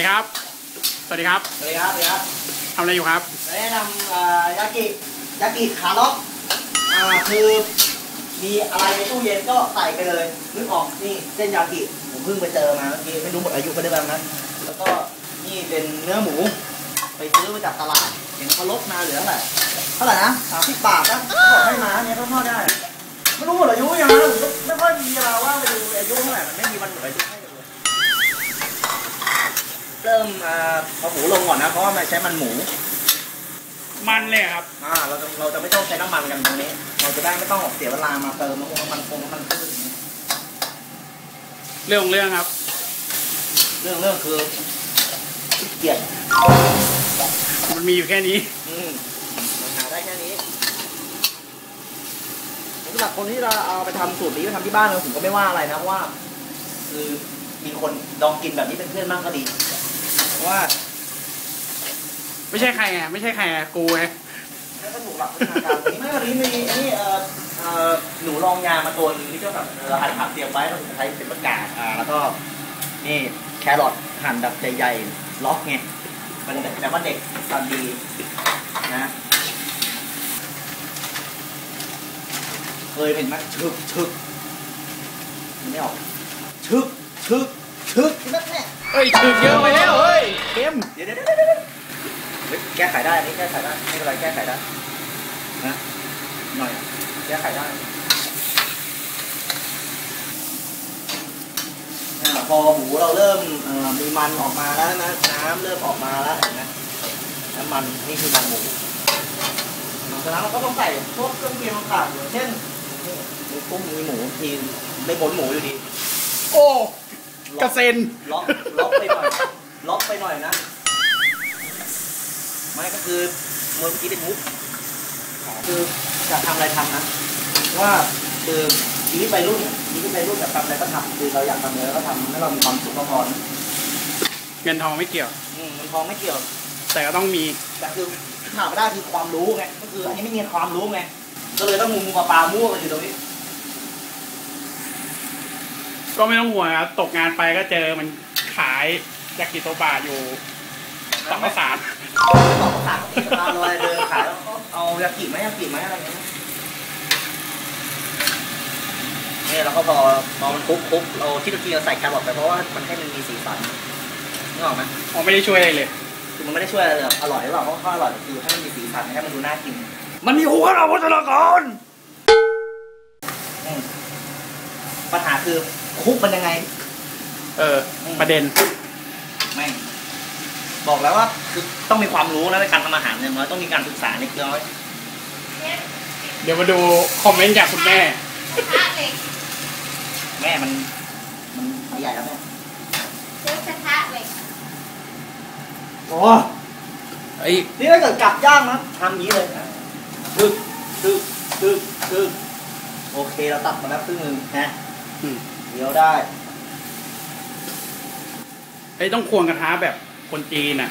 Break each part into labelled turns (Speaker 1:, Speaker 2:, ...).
Speaker 1: ดีครับ สวัสดีครับ
Speaker 2: สวัสดีครับสวัสดีครับ
Speaker 1: ทำอะไรอยู่ครับ
Speaker 2: แนะนำเอ่อยากิยากิขาล็อกอ่าคือมีอะไรในตู้เย็นก็ใส่ไปเลยนึกออกนี่เส้นยากิผมเพิ่งไปเจอมาเมื่อกี้ไม่รู้หมดอายุไปได้บ้างนะแล้วก็นี่เป็นเนื้อหมู ไปซื้อมาจากตลาดเห็นเขาลดมาเหลือเท่าไหร่เท่าไหร่นะสามสิบบาทนะบอกให้มาเนี่ยเขาทอดได้ ไม่รู้หมดอายุยังนะผมก็ไม่ค่อยมีเวลาว่างไปดูอายุเท่าไหร่มันไม่มีวันหมดอายุให้เลยเริ่มอ่าเอาหมูลงก่อนนะเพราะว่ามันใช้มันหมู
Speaker 1: มันเลยครับ
Speaker 2: อ่าเราจะเราจะไม่ต้องใช้น้ำมันกันตรงนี้ เราจะได้ไม่ต้องเสียเวลามาเติมน้ำมันน้ำมันคงน้ำมันพืชอย่างนี้
Speaker 1: เรื่องของเรื่องครับ
Speaker 2: เรื่องเรื่องคือขี้เกียจ
Speaker 1: มันมีอยู่แค่นี้
Speaker 2: อืมมันหาได้แค่นี้สำหรับคนที่เราเอาไปทำสูตรนี้ไปทำที่บ้านเราผมก็ไม่ว่าอะไรนะเพราะว่า คือมีคนลองกินแบบนี้เป็นเพื่อนบ้างก็ดีเพราะ ว่า
Speaker 1: ไม่ใช่ใครไงไม่ใช่ใครไงกูไง
Speaker 2: แล้วก็ถูกหลักวิชาการวันนี้ไม่วันนี้มีอันนี่เอ่อเอ่อหนูลองยามาตัวหนึงที่ก็แบบเออหั่นผักเตรียมไว้เราใช้เป็นประกาศอ่าแล้วก็นี่แครอทหั่นแบบใหญ่ๆล็อกไงมันแต่ว่าเด็กตอนดีนะเคยเป็นไหมชึกชึกมันไม่ออกชึกชึกชึกนั่นแหละ
Speaker 1: เอ้ยถึกเยอะไปแล้วเฮ้ยเค็ ม
Speaker 2: เดี๋ยวเดี๋ยวเดี๋ยวแก้ไขได้อันนี้แก้ไขได้ไม่เป็นไรแก้ไขได้นะหน่อยแก้ไขได้พอหมูเราเริ่มมีมันออกมาแล้วนะน้ำเริ่มออกมาแล้วเห็นไหมน้ำมันนี่คือมันหมูหลังจากนั้นเราก็ต้องใส่พวกเครื่องเคียงต่างๆอย่างเช่นมีกุ้งมีหมูทีไม่พ้นหมูอยู่ดี
Speaker 1: โอ้กระเซ็น
Speaker 2: ล็อกล็อกไปหน่อย ล็อกไปหน่อยนะ ไม่ก็คือเมื่อกี้เป็นมุกคือจะทำอะไรทำนะ ว่าคือชีวิตวัยรุ่นชีวิตวัยรุ่นแบบทำอะไรก็ทำคือเราอยากทำอะไรก็ทำให้เรามีความสุขก็พอนะ
Speaker 1: เงินทองไม่เกี่ยว
Speaker 2: อืมมันทองไม่เกี่ยว
Speaker 1: แต่ก็ต้องมี
Speaker 2: แต่คือขาดไม่ได้คือความรู้ไงก็คืออันนี้ไม่มีความรู้ไงก็เลยต้องมุมปลาปลามั่วกันอยู่ตรงนี้
Speaker 1: ก็ไม่ต้องห่วงครับตกงานไปก็เจอมันขาย ยากิโตบะอยู่สองข้าวสาร
Speaker 2: ตอบคำถามเอกมาลอยเดินขายแล้วก็เอายากิไหมยากิไหมอะไรอย่างเงี้ยเนี่ยแล้วก็พอพอมันคลุกคลุกเราที่ตะกี้เราใส่แครอทไปเพราะว่ามันให้มันมีสีสันนึกออกไหม
Speaker 1: ผมไม่ได้ช่วยอะไรเลย
Speaker 2: คือมันไม่ได้ช่วยอะไรเลยอร่อยหรือเปล่าเพราะข้าวอร่อยคือให้มันมีสีสันให้มันดูน่ากิน มันมีหัวเราพัฒนาการอืมปัญหาคือคลุกมันยังไง
Speaker 1: เออ ประเด็น
Speaker 2: ไม่ง บอกแล้วว่าคือต้องมีความรู้นะในการทำอาหารอย่างน้อยต้องมีการศึกษาเล็กน้อย
Speaker 1: เดี๋ยวมาดูคอมเมนต์จากคุณแม่
Speaker 3: กระทะเหล็ก
Speaker 2: แม่มันมันใหญ่แล้วแม่
Speaker 3: ซื้อกระทะเหล็ก
Speaker 2: โอ้
Speaker 1: ไอ้ย
Speaker 2: นี่ถ้าเกิดกลับย่างนะทำอย่างนี้เลยนะตึกตึกตึกตึกโอเคเราตัดมาแล้วครึ่งหนึงนะ
Speaker 1: อืม
Speaker 2: เดี๋ยวได้
Speaker 1: ไอ้ยต้องควงกระทะแบบคนจีนอะ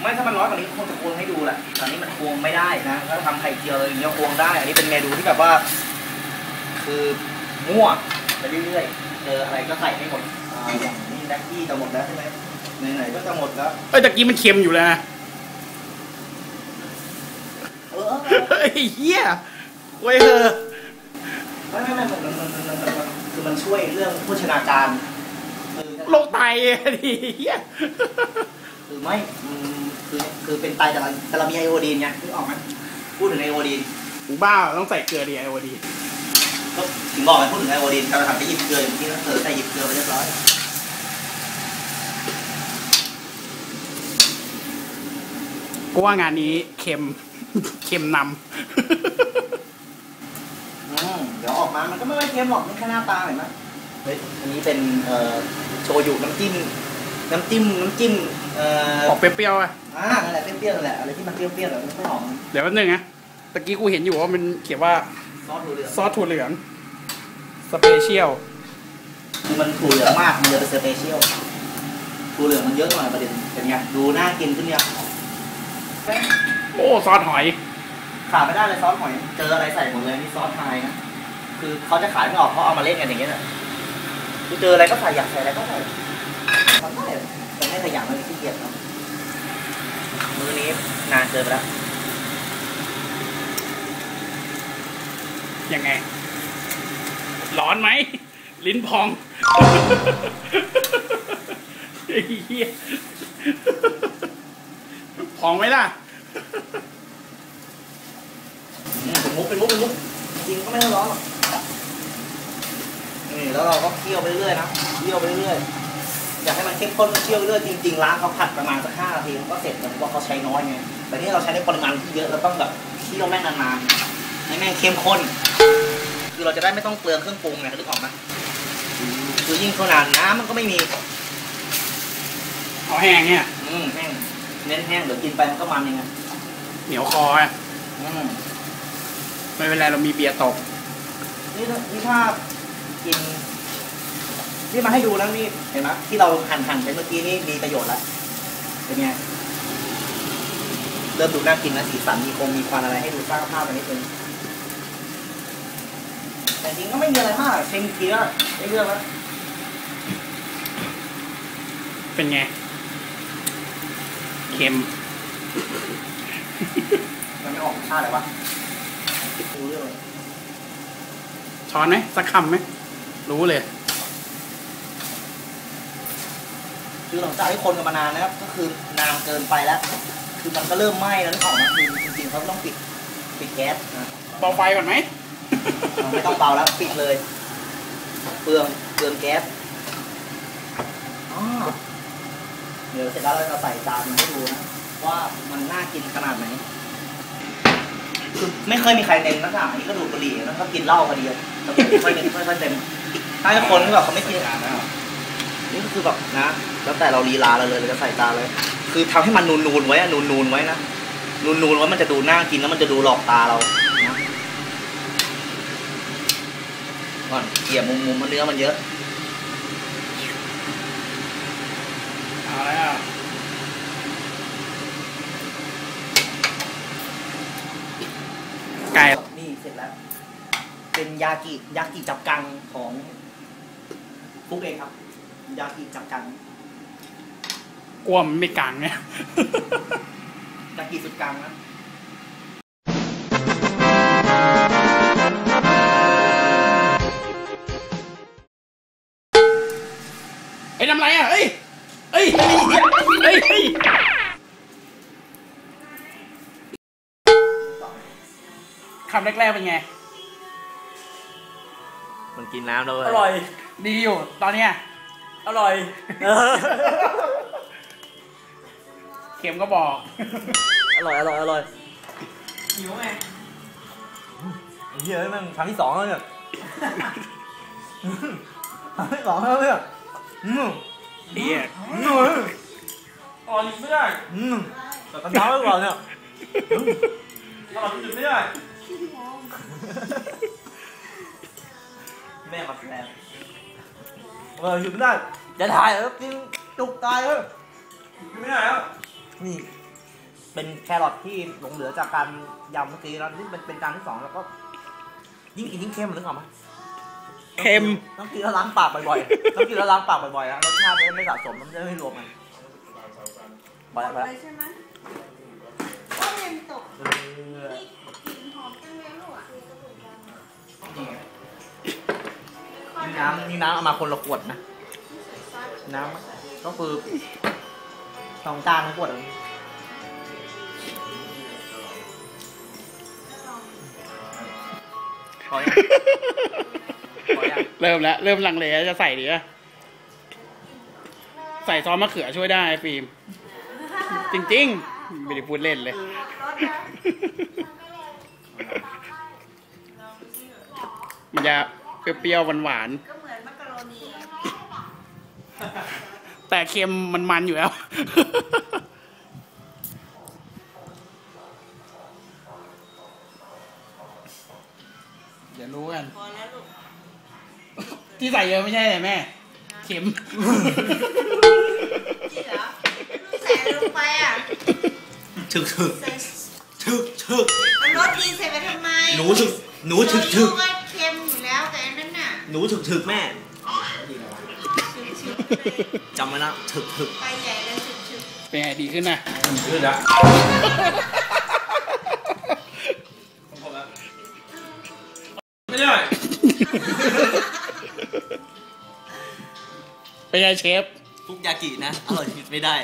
Speaker 2: ไม่ถ้ามันร้อนกว่านี้คงจะควงให้ดูแหละตอนนี้มันควงไม่ได้นะถ้าทำไข่เจียวเลยอย่างเงี้ยควงได้ อันนี้เป็นเมนูที่แบบว่า คือมั่วไปเรื่อยๆเจออะไรก็ใส่ให้หมดอ่าอย่างนี้แบ็คกี้จะหมดแล้วใช่ไหมไหนๆก็จะหมดแล้ว
Speaker 1: เอ้ยตะกี้มันเค็มอยู่แล้วนะ
Speaker 2: เออ
Speaker 1: เฮ้ยเฮียเว้ยเฮอ
Speaker 2: ไม่ไม่ไม่มันมันมันมันมันมันคือมันช่วยเรื่องโภชนาการคือ
Speaker 1: โรคไตอะดิเฮีย
Speaker 2: คือไม่อืมคือคือเป็นไตแต่ละแต่ละมีไอโอดีนไงนึกออกไหมพูดถึงไอโอดีน
Speaker 1: กูบ้าต้องใส่เกลือดีไอโอดี
Speaker 2: ก็ถึงบอกไงพูดถึงไอโอดีนการทำไปหยิบเกลืออย่างที่นั่นเธอใส่หยิบเกลือไปเรียบร้อย
Speaker 1: กูว่างานนี้เค็มเค็มน
Speaker 2: อืมเดี๋ยวออกมามันก็ไม่ค่อยเค็มหรอกนี่แค่หน้าตาเห็นไหม เฮ้ยอันนี้เป็นเอ่อโชยุน้ำจิ้มน้ำจิ้มน้ำจิ้มเอ่ำอ
Speaker 1: ออกเปรี้ยวๆอะ
Speaker 2: อ่านั่นแหละเปรี้ยวๆนั่นแหละอะไรที่มันเปรี้ยวๆแต่มันไม่หอม
Speaker 1: เดี๋ยวแป๊บนึงนะตะกี้กูเห็นอยู่ว่ามันเขียนว่า
Speaker 2: ซอสถั่วเหลือง
Speaker 1: ซอสถั่วเหลืองสเปเชียล
Speaker 2: คือมันถั่วเหลืองมากมันเลยเป็นสเปเชียลถั่วเหลืองมันเยอะหน่อยประเด็นเป็นไงดูน่ากินขึ้นยัง
Speaker 1: โอ้ซอสหอย
Speaker 2: ขาดไม่ได้เลยซอสหอยเจออะไรใส่หมดเลยนี่ซอสไทยนะคือเขาจะขายไม่ออกเขาเอามาเล่นกันอย่างเงี้ยนะคือ เจออะไรก็ใส่อยากใส่อะไรก็ใส่ทำได้แต่แม่ไม่ขยันมันขี้เกียจครับมื้อนี้นานเกินไปแล้ว
Speaker 1: ยังไง ร้อนไหม ลิ้นพองไอ้เหี้ยพองไหมล่ะ
Speaker 2: อืมเป็นมุกเป็นมุกเป็นมุกจริงก็ไม่ต้องร้อนหรอกนี่ แล้วเราก็เคี่ยวไปเรื่อยๆนะเคี่ยวไปเรื่อยๆอยากให้มันเข้มข้นก็เคี่ยวไปเรื่อยจริงๆร้านเขาผัดประมาณสักห้านาทีมันก็เสร็จแต่ว่าเขาใช้น้อยไงแต่นี่เราใช้ในปริมาณที่เยอะเราต้องแบบเคี่ยวแม่งนานๆให้แม่งเข้มข้น คือเราจะได้ไม่ต้องเปลืองเครื่องปรุงไงนึกออกไหมคือยิ่งเท่านานน้ำมันก็ไม่มี
Speaker 1: เอาแห้งเนี่ย
Speaker 2: อืมแห้งเน้นแห้งเดี๋ยวกินไปมันก็มันเองอะ
Speaker 1: เหนียวคออะ
Speaker 2: อืม
Speaker 1: ไม่เป็นไรเรามีเบียร์ตก
Speaker 2: นี่ถ้านี่ถ้ากิน นี่มาให้ดูแล้วนี่เห็นไหมที่เราหั่นหั่นไปเมื่อกี้นี่มีประโยชน์แล้วเป็นไงเริ่มดูน่ากินนะสีสันมีคงมีควันอะไรให้ดูสร้างภาพไปนิดนึงแต่จริงก็ไม่มีอะไรมากเชิมเกี๊ยวได้เรื่องแล้ว
Speaker 1: เป็นไงเค็ม
Speaker 2: มันไม่ออกรสชาติเลยวะดูเรื่องเลย
Speaker 1: ช้อนไหมสักคำไหมรู้เลย
Speaker 2: คือหลังจากที่คนกันมานานนะครับ ก็คือนานเกินไปแล้ว คือมันก็เริ่มไหม้แล้วนึกออกไหมคือจริงๆเขาต้องปิดปิดแก๊สนะ
Speaker 1: เบาไฟก่อนไหม
Speaker 2: ไม่ต้องเบาแล้วปิดเลย เปลืองเปลืองแก๊สอ๋อเดี๋ยวเสร็จแล้วเราจะใส่จานมาให้ดูนะว่ามันน่ากินขนาดไหนคือไม่เคยมีใครเต็มนักหนานี่ก็ดูดบุหรี่แล้วก็กินเหล้าพอดีอะแล้วก็ไม่ค่อยเต็มไม่ค่อยเต็มถ้าให้คนที่แบบเขาไม่กิน นี่ก็คือแบบนะ แล้วแต่เราลีลาเราเลยเราจะใส่จานเลย คือทำให้มันนูนๆไว้อะนูนๆไว้นะ นูนๆไว้มันจะดูน่ากินแล้วมันจะดูหลอกตาเรานะก่อนเกี่ยมุมมุมมันเนื้อมันเยอะ
Speaker 1: เอาแล้วไก่
Speaker 2: นี่เสร็จแล้ว เป็นยากิยากิจับกังของฟุกเองครับ ยากิจับกัง
Speaker 1: กลัวมันไม่กลางเนี่ย
Speaker 2: ยากิสุดกังนะ
Speaker 1: เอ้ยทำไรอะเอ้ยเอ้ยเอ้ยเอ้ยเอ้ยคำแรกๆเป็นไง
Speaker 2: มันกินน้ำแล้ว
Speaker 4: อร่อย
Speaker 1: ดีอยู่ ตอนเนี้ย
Speaker 4: อร่อย
Speaker 1: เข็มก็บอก
Speaker 2: อร่อยอร่อยอร่อย
Speaker 4: หิวไง
Speaker 2: เฮียนั่งครั้งที่สองแล้วเนี่ยครั้งที่สองแล้วเนี่ยอืม
Speaker 1: เฮีย
Speaker 2: อืม
Speaker 4: อร่อยไม่ได้
Speaker 2: อืมแต่กันเท้าไว้ก่อนเนี่ย
Speaker 4: อร่อยจุดไม่ได้
Speaker 2: แม่มาแสดง เออหยุดไม่ได้จะถ่ายแล้วกินจุกตายเลย
Speaker 4: จุดไม่ได้แล้ว
Speaker 2: นี่เป็นแครอทที่หลงเหลือจากการยำเมื่อกี้แล้วนี่เป็นเป็นจานที่สองแล้วก็ ยิ่งกินยิ่งเค็มนึกออกไหม
Speaker 1: เค็ม
Speaker 2: ต้องกินแล้วล้างปากบ่อยๆต้องกินแล้วล้างปากบ่อยๆนะรสชาติมันไม่สะสมมันจะไม่รวมกันบ่อยๆ
Speaker 3: เลยใช่ไหมว่าเรียนตกนี่กลิ่นหอมจังเลยลูกอะ
Speaker 2: นี่น้ำนี่น้ำเอามาคนละขวดนะ น้ำก็คือสองจานทั้งขวดเลยพอยังพอยัง
Speaker 1: เริ่มแล้ว เริ่มลังเลแล้วจะใส่ดีอะใส่ซอสมะเขือช่วยได้ฟิล์มจริงๆ ไม่ได้พูดเล่นเลย มันจะ เปรี้ยวๆหวาน
Speaker 3: ก็เหมือนมักกะโรนี
Speaker 1: ๆแต่เค็มมันมันอยู่แล้ว เดี๋ยวรู้กัน
Speaker 3: พอแล้วลูก
Speaker 1: ที่ใส่เยอะไม่ใช่เลยแม่ เค็ม
Speaker 3: จริงเหรอใส่ลงไปอะ
Speaker 2: ถึกถึก
Speaker 3: ใส่
Speaker 2: ถึกถึก
Speaker 3: มันรสดีใส่ไปทำไม
Speaker 2: หนูถึกหนูถึกถึก
Speaker 3: โซยูก็เค็มอยู่แล้วแต่อัน นั้นน่ะ
Speaker 2: หนูถึกถึกแม่
Speaker 3: ชื้นๆเลย
Speaker 2: จำไว้นะถึกถึก
Speaker 3: ไปใหญ่เลย
Speaker 1: เป็นไงดีขึ้นนะ
Speaker 4: ขึ้นละผมผมละไม่ได้
Speaker 1: เป็นไงเชฟ
Speaker 2: ทุกยากินะ อร่อยผิดไม่ได้